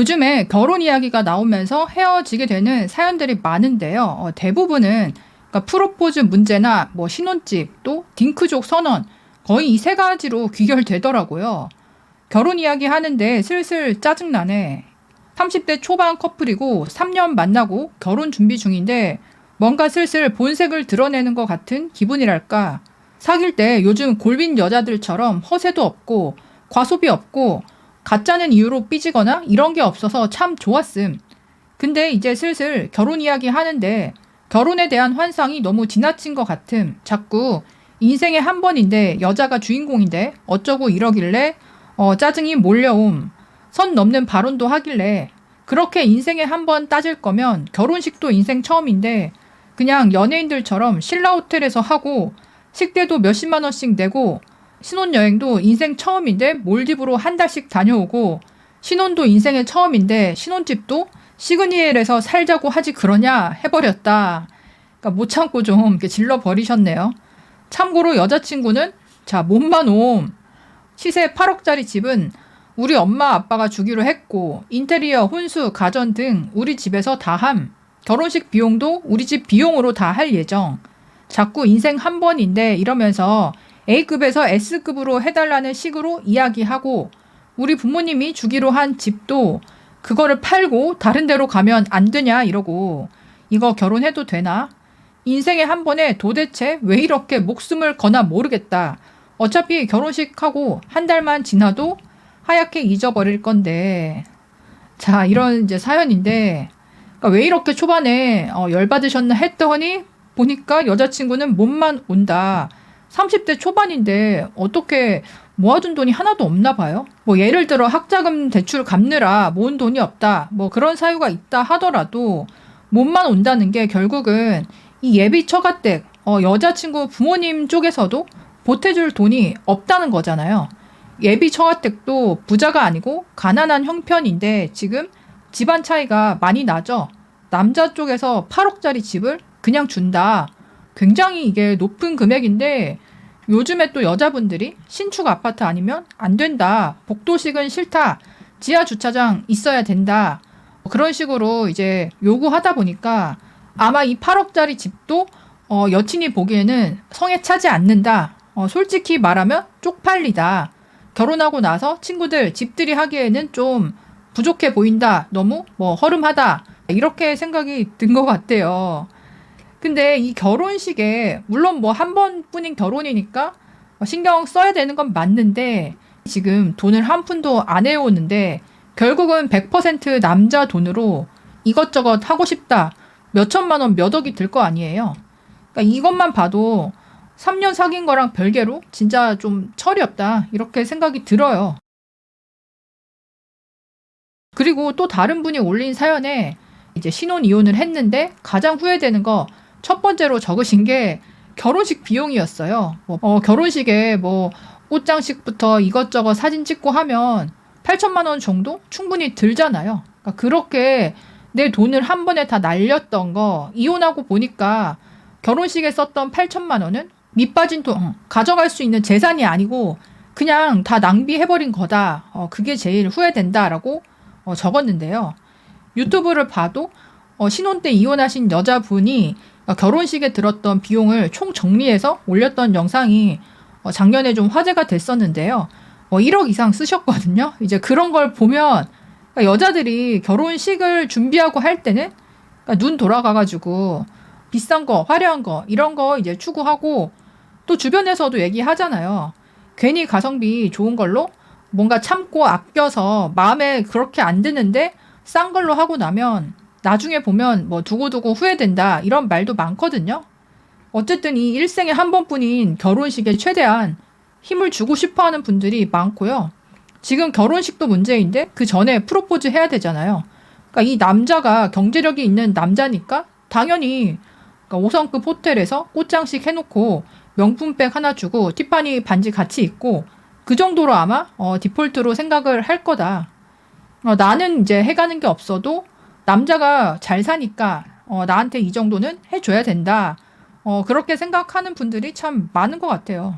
요즘에 결혼 이야기가 나오면서 헤어지게 되는 사연들이 많은데요. 어, 대부분은 그러니까 프로포즈 문제나 뭐 신혼집 또 딩크족 선언 거의 이 세 가지로 귀결되더라고요. 결혼 이야기 하는데 슬슬 짜증나네. 30대 초반 커플이고 3년 만나고 결혼 준비 중인데 뭔가 슬슬 본색을 드러내는 것 같은 기분이랄까. 사귈 때 요즘 골빈 여자들처럼 허세도 없고 과소비 없고 가짜는 이유로 삐지거나 이런 게 없어서 참 좋았음. 근데 이제 슬슬 결혼 이야기 하는데 결혼에 대한 환상이 너무 지나친 것 같음. 자꾸 인생에 한 번인데 여자가 주인공인데 어쩌고 이러길래 어, 짜증이 몰려옴. 선 넘는 발언도 하길래 그렇게 인생에 한 번 따질 거면 결혼식도 인생 처음인데 그냥 연예인들처럼 신라 호텔에서 하고 식대도 몇십만 원씩 내고 신혼여행도 인생 처음인데 몰디브로 한 달씩 다녀오고 신혼도 인생의 처음인데 신혼집도 시그니엘에서 살자고 하지 그러냐 해버렸다. 그러니까 못 참고 좀 이렇게 질러 버리셨네요. 참고로 여자친구는 자 몸만 옴 시세 8억짜리 집은 우리 엄마 아빠가 주기로 했고 인테리어 혼수 가전 등 우리 집에서 다 함. 결혼식 비용도 우리 집 비용으로 다 할 예정. 자꾸 인생 한 번인데 이러면서 A급에서 S급으로 해달라는 식으로 이야기하고 우리 부모님이 주기로 한 집도 그거를 팔고 다른 데로 가면 안 되냐 이러고 이거 결혼해도 되나? 인생에 한 번에 도대체 왜 이렇게 목숨을 거나 모르겠다. 어차피 결혼식하고 한 달만 지나도 하얗게 잊어버릴 건데. 자, 이런 이제 사연인데, 그러니까 왜 이렇게 초반에 어, 열받으셨나 했더니 보니까 여자친구는 몸만 온다. 30대 초반인데 어떻게 모아둔 돈이 하나도 없나 봐요. 뭐 예를 들어 학자금 대출 갚느라 모은 돈이 없다. 뭐 그런 사유가 있다 하더라도 몸만 온다는 게 결국은 이 예비 처가댁 어, 여자친구 부모님 쪽에서도 보태줄 돈이 없다는 거잖아요. 예비 처가댁도 부자가 아니고 가난한 형편인데 지금 집안 차이가 많이 나죠. 남자 쪽에서 8억짜리 집을 그냥 준다. 굉장히 이게 높은 금액인데 요즘에 또 여자분들이 신축 아파트 아니면 안 된다. 복도식은 싫다. 지하 주차장 있어야 된다. 그런 식으로 이제 요구하다 보니까 아마 이 8억짜리 집도 어, 여친이 보기에는 성에 차지 않는다. 어, 솔직히 말하면 쪽팔리다. 결혼하고 나서 친구들, 집들이 하기에는 좀 부족해 보인다. 너무 뭐 허름하다. 이렇게 생각이 든 것 같아요. 근데 이 결혼식에 물론 뭐 한 번뿐인 결혼이니까 신경 써야 되는 건 맞는데 지금 돈을 한 푼도 안 해오는데 결국은 100% 남자 돈으로 이것저것 하고 싶다. 몇 천만 원, 몇 억이 들 거 아니에요. 그러니까 이것만 봐도 3년 사귄 거랑 별개로 진짜 좀 철이 없다. 이렇게 생각이 들어요. 그리고 또 다른 분이 올린 사연에 이제 신혼 이혼을 했는데 가장 후회되는 거 첫 번째로 적으신 게 결혼식 비용이었어요. 뭐, 어, 결혼식에 뭐 꽃장식부터 이것저것 사진 찍고 하면 8천만 원 정도 충분히 들잖아요. 그러니까 그렇게 내 돈을 한 번에 다 날렸던 거 이혼하고 보니까 결혼식에 썼던 8천만 원은 밑빠진 돈 어, 가져갈 수 있는 재산이 아니고 그냥 다 낭비해버린 거다. 어, 그게 제일 후회된다라고 어, 적었는데요. 유튜브를 봐도 어, 신혼 때 이혼하신 여자분이 어, 결혼식에 들었던 비용을 총 정리해서 올렸던 영상이 어, 작년에 좀 화제가 됐었는데요. 어, 1억 이상 쓰셨거든요. 이제 그런 걸 보면 그러니까 여자들이 결혼식을 준비하고 할 때는 그러니까 눈 돌아가가지고 비싼 거, 화려한 거 이런 거 이제 추구하고 또 주변에서도 얘기하잖아요. 괜히 가성비 좋은 걸로 뭔가 참고 아껴서 마음에 그렇게 안 드는데 싼 걸로 하고 나면 나중에 보면 뭐 두고두고 후회된다 이런 말도 많거든요. 어쨌든 이 일생에 한 번뿐인 결혼식에 최대한 힘을 주고 싶어 하는 분들이 많고요. 지금 결혼식도 문제인데 그 전에 프로포즈 해야 되잖아요. 그러니까 이 남자가 경제력이 있는 남자니까 당연히 그러니까 5성급 호텔에서 꽃장식 해놓고 명품백 하나 주고 티파니 반지 같이 입고 그 정도로 아마 어, 디폴트로 생각을 할 거다. 어, 나는 이제 해가는 게 없어도 남자가 잘 사니까 어, 나한테 이 정도는 해줘야 된다. 어, 그렇게 생각하는 분들이 참 많은 것 같아요.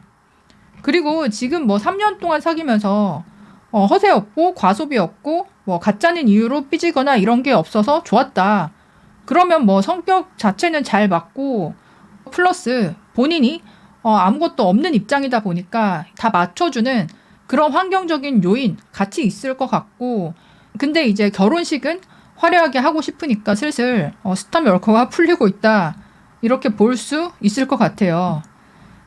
그리고 지금 뭐 3년 동안 사귀면서 어, 허세 없고 과소비 없고 뭐 가짜는 이유로 삐지거나 이런 게 없어서 좋았다. 그러면 뭐 성격 자체는 잘 맞고 플러스 본인이 어, 아무것도 없는 입장이다 보니까 다 맞춰주는 그런 환경적인 요인 같이 있을 것 같고 근데 이제 결혼식은 화려하게 하고 싶으니까 슬슬 어, 스타 멸커가 풀리고 있다 이렇게 볼 수 있을 것 같아요.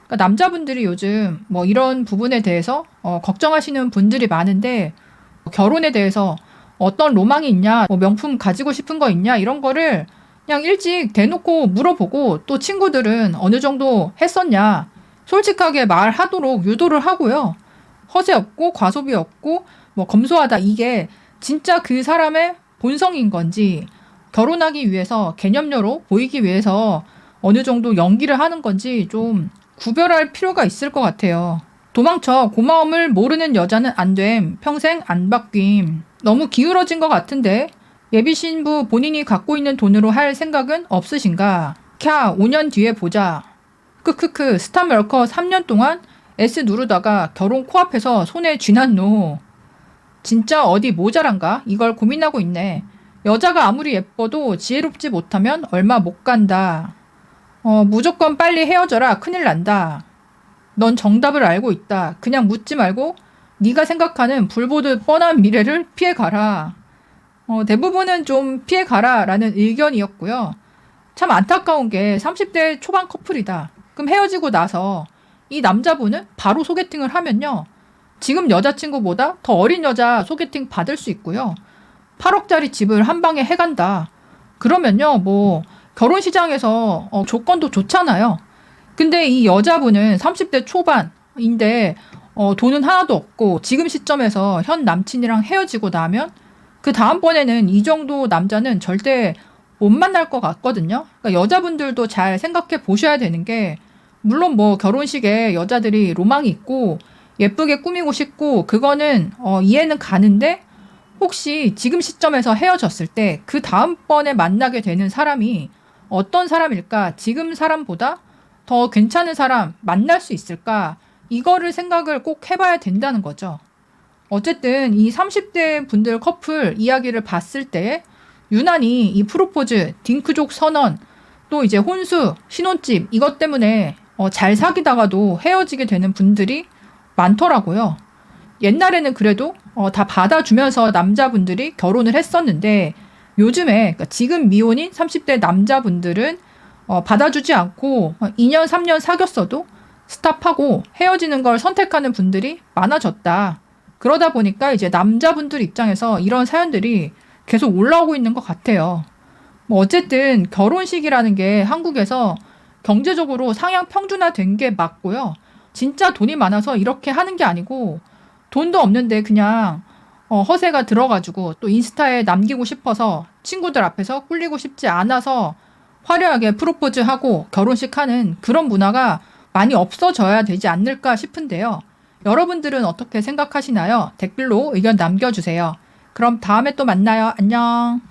그러니까 남자분들이 요즘 뭐 이런 부분에 대해서 어, 걱정하시는 분들이 많은데 결혼에 대해서 어떤 로망이 있냐, 뭐 명품 가지고 싶은 거 있냐 이런 거를 그냥 일찍 대놓고 물어보고 또 친구들은 어느 정도 했었냐 솔직하게 말하도록 유도를 하고요. 허세 없고 과소비 없고 뭐 검소하다 이게 진짜 그 사람의 본성인 건지 결혼하기 위해서 개념료로 보이기 위해서 어느 정도 연기를 하는 건지 좀 구별할 필요가 있을 것 같아요. 도망쳐 고마움을 모르는 여자는 안 됨. 평생 안 바뀜. 너무 기울어진 것 같은데 예비 신부 본인이 갖고 있는 돈으로 할 생각은 없으신가? 캬 5년 뒤에 보자. 크크크 스타 멸커 3년 동안 S 누르다가 결혼 코앞에서 손에 쥐난 노. 진짜 어디 모자란가? 이걸 고민하고 있네. 여자가 아무리 예뻐도 지혜롭지 못하면 얼마 못 간다. 어, 무조건 빨리 헤어져라. 큰일 난다. 넌 정답을 알고 있다. 그냥 묻지 말고 네가 생각하는 불보듯 뻔한 미래를 피해 가라. 어, 대부분은 좀 피해 가라라는 의견이었고요. 참 안타까운 게 30대 초반 커플이다. 그럼 헤어지고 나서 이 남자분은 바로 소개팅을 하면요. 지금 여자친구보다 더 어린 여자 소개팅 받을 수 있고요. 8억짜리 집을 한 방에 해간다. 그러면요, 뭐, 결혼 시장에서 어, 조건도 좋잖아요. 근데 이 여자분은 30대 초반인데 어, 돈은 하나도 없고 지금 시점에서 현 남친이랑 헤어지고 나면 그 다음번에는 이 정도 남자는 절대 못 만날 것 같거든요. 그러니까 여자분들도 잘 생각해 보셔야 되는 게 물론 뭐 결혼식에 여자들이 로망이 있고 예쁘게 꾸미고 싶고 그거는 어, 이해는 가는데 혹시 지금 시점에서 헤어졌을 때 그 다음번에 만나게 되는 사람이 어떤 사람일까? 지금 사람보다 더 괜찮은 사람 만날 수 있을까? 이거를 생각을 꼭 해봐야 된다는 거죠. 어쨌든 이 30대 분들 커플 이야기를 봤을 때 유난히 이 프로포즈, 딩크족 선언, 또 이제 혼수, 신혼집 이것 때문에 어, 잘 사귀다가도 헤어지게 되는 분들이 많더라고요. 옛날에는 그래도 어, 다 받아주면서 남자분들이 결혼을 했었는데 요즘에 그러니까 지금 미혼인 30대 남자분들은 어, 받아주지 않고 2년, 3년 사귀었어도 스탑하고 헤어지는 걸 선택하는 분들이 많아졌다. 그러다 보니까 이제 남자분들 입장에서 이런 사연들이 계속 올라오고 있는 것 같아요. 뭐 어쨌든 결혼식이라는 게 한국에서 경제적으로 상향 평준화 된 게 맞고요. 진짜 돈이 많아서 이렇게 하는 게 아니고 돈도 없는데 그냥 어, 허세가 들어가지고 또 인스타에 남기고 싶어서 친구들 앞에서 꿀리고 싶지 않아서 화려하게 프로포즈하고 결혼식 하는 그런 문화가 많이 없어져야 되지 않을까 싶은데요. 여러분들은 어떻게 생각하시나요? 댓글로 의견 남겨주세요. 그럼 다음에 또 만나요. 안녕.